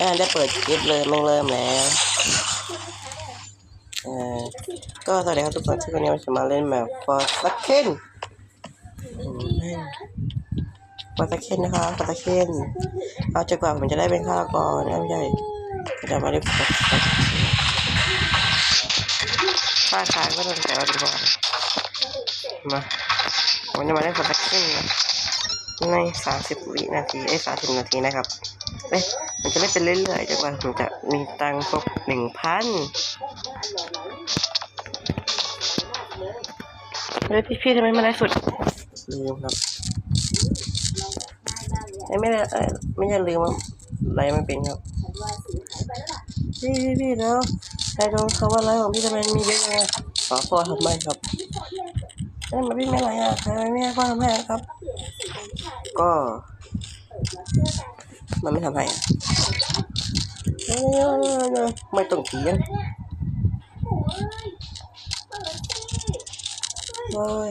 อ่าได้เปิดคลิปเลยมันเริ่มแล้วเอ่อก็สวัสดีครับทุกคนที่วันนี้เราจะมาเล่นแบบฟอร์สเคน นะคะฟอร์สเคนเอาจนกว่าผมจะได้เป็นฆาตกรนะไม่ใช่จะมาเรียกฆ่าขายก็ต้องแต่ว่าดีกว่ามาผมจะมาเล่นฟอร์สเคนในสามสิบวินาทีไอ้สามสิบนาทีนะครับเอ้ยมันจะไม่เป็นเรื่อยๆจนกว่าผมจะมีตังค์ครบหนึ่งพันเฮ้ยพี่ๆทำไมมาได้สุดลืมครับเอ้ย ไม่ได้เอ้ยไม่ใช่ลืมว่าอะไรไม่เป็นครับพี่พี่พี่แล้วใครโดนเขาว่าอะไรของพี่ทำไมมีเยอะจังอะขอโทษทำไมครับเอ้ยมาพี่ไม่อะไรอะทำไมไม่ให้พ่อทำให้ครับ ก็ มันไม่ทำให้อะไม่ต้องเถียงโอ้ย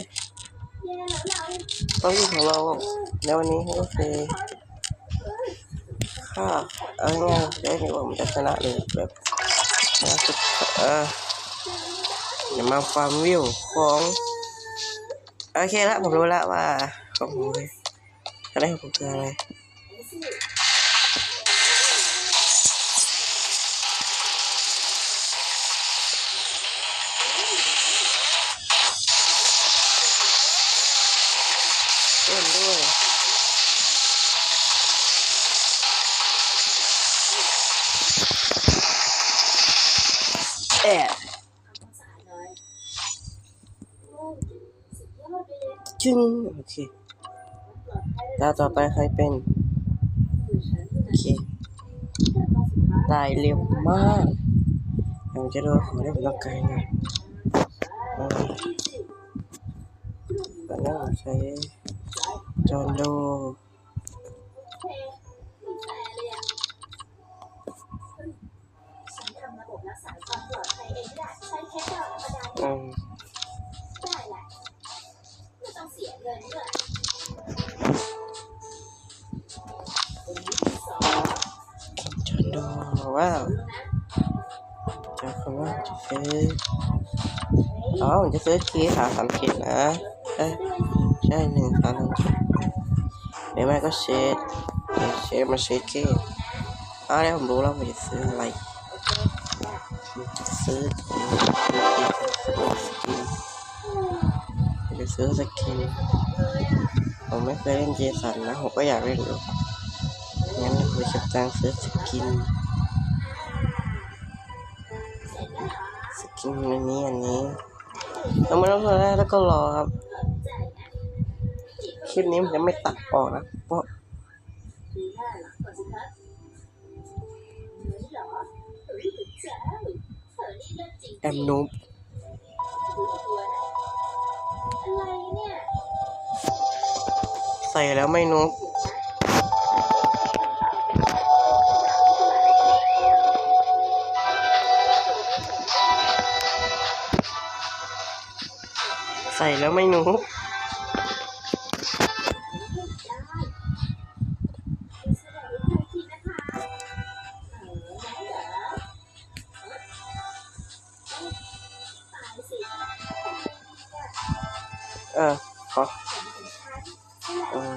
ต้องอยู่ของเราในวันนี้ก็คือค่าเอาง่ายๆได้ดีกว่ามันจะชนะเลยแบบชนะสุดเออเดี๋ยวมาฟาร์มวิวของโอเคละผมรู้ละว่าของผมอะไรของผมคืออะไร แอบจึงโอเคตาต่อไปใครเป็น โอเค ตายเร็วมากผมจะโดนของได้ผมต้องการไงตอนนี้ผมใช้จอนโด อืมจอนโดว้าวจะคำว่าจะซื้ออ๋อผมจะซื้อคีสามสามเจ็ดนะเอ้ใช่หนึ่งสามสามเจ็ดหรือไม่ก็เชดเชดมาเชดเก้อ่าแล้วผมรู้แล้วผมจะซื้ออะไร ซื้อสกินผมจะซื้อสกินผมไม่เคยเล่นเจสันนะ ผมก็อยากเล่นอยู่งั้นผมจะตังซื้อสกินสกินอันนี้อันนี้แล้วไม่ต้องทำอะไรแล้วก็รอครับคลิปนี้มันจะไม่ตัดออกนะเพราะ แอมนูบใส่แล้วไม่นูบใส่แล้วไม่นูบ เออขอเออ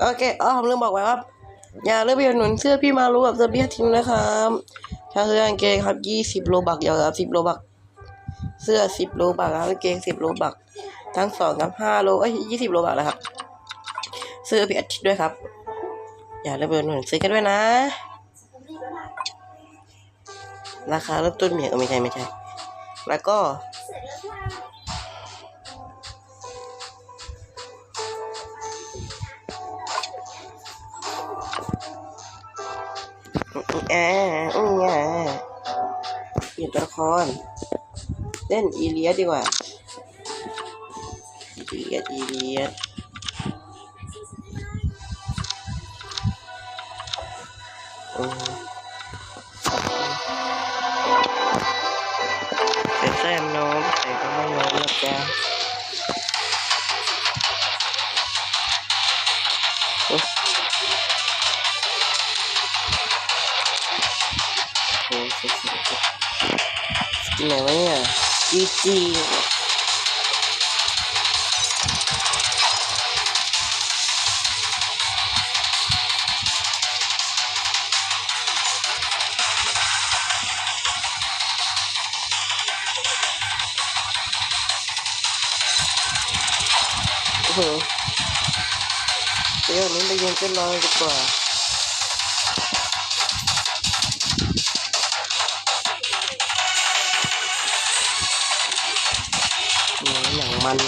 โอเคอ๋อผมลืมบอกไว้ครับอย่าลืมไปหนุนเสื้อพี่มารู้กับเสื้อเบียทิ้งนะครับถ้าซื้อกางเกงครับยี่สิบโลบักเดียวครับสิบโลบัก เสื้อสิบโลบักครับกางเกงสิบโลบัก ทั้งสองกับห้าโลเอ้ยยี่สิบโลบักนะครับ เสื้อพี่อาทิตย์ด้วยครับ อย่าลืมไปหนุนซื้อกันด้วยนะ ราคาเริ่มต้นเมียเออไม่ใช่ไม่ใช่ แล้วก็แอะอือแอะเปลี่ยนตัวละครเล่นอีเลียสดีกว่าอีเดียดอีเดียดอืม ใส่แซมโน้มใส่ก็ไม่โน้มนะจ๊ะโอ้โหสกินไหนวะเนี่ยจีจี เดี๋ยวนี้ไปยืนเต้นรอดีกว่าหนังหนังมัน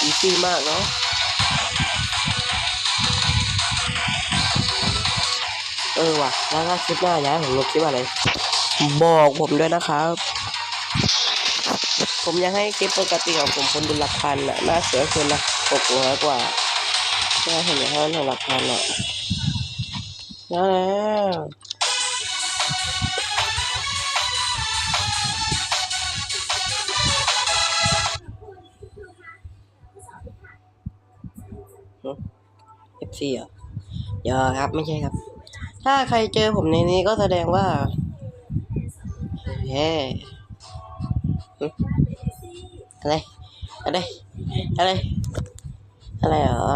อีซี่มากเนาะเออว่ะแล้วก็คลิปหน้าย้ายผมลงคลิปอะไร บอกผมด้วยนะครับ ผมยังให้คลิปปกติของผมคนดูหลักพันอะน่าเสียคนละหกร้อยกว่าน่าเห็นไหมครับหลักพันอะน่าแล้วเอฟซีอะอย่าครับไม่ใช่ครับ ถ้าใครเจอผมในนี้ก็แสดงว่าเฮ้ อะไร อะไร อะไร อะไรหรอ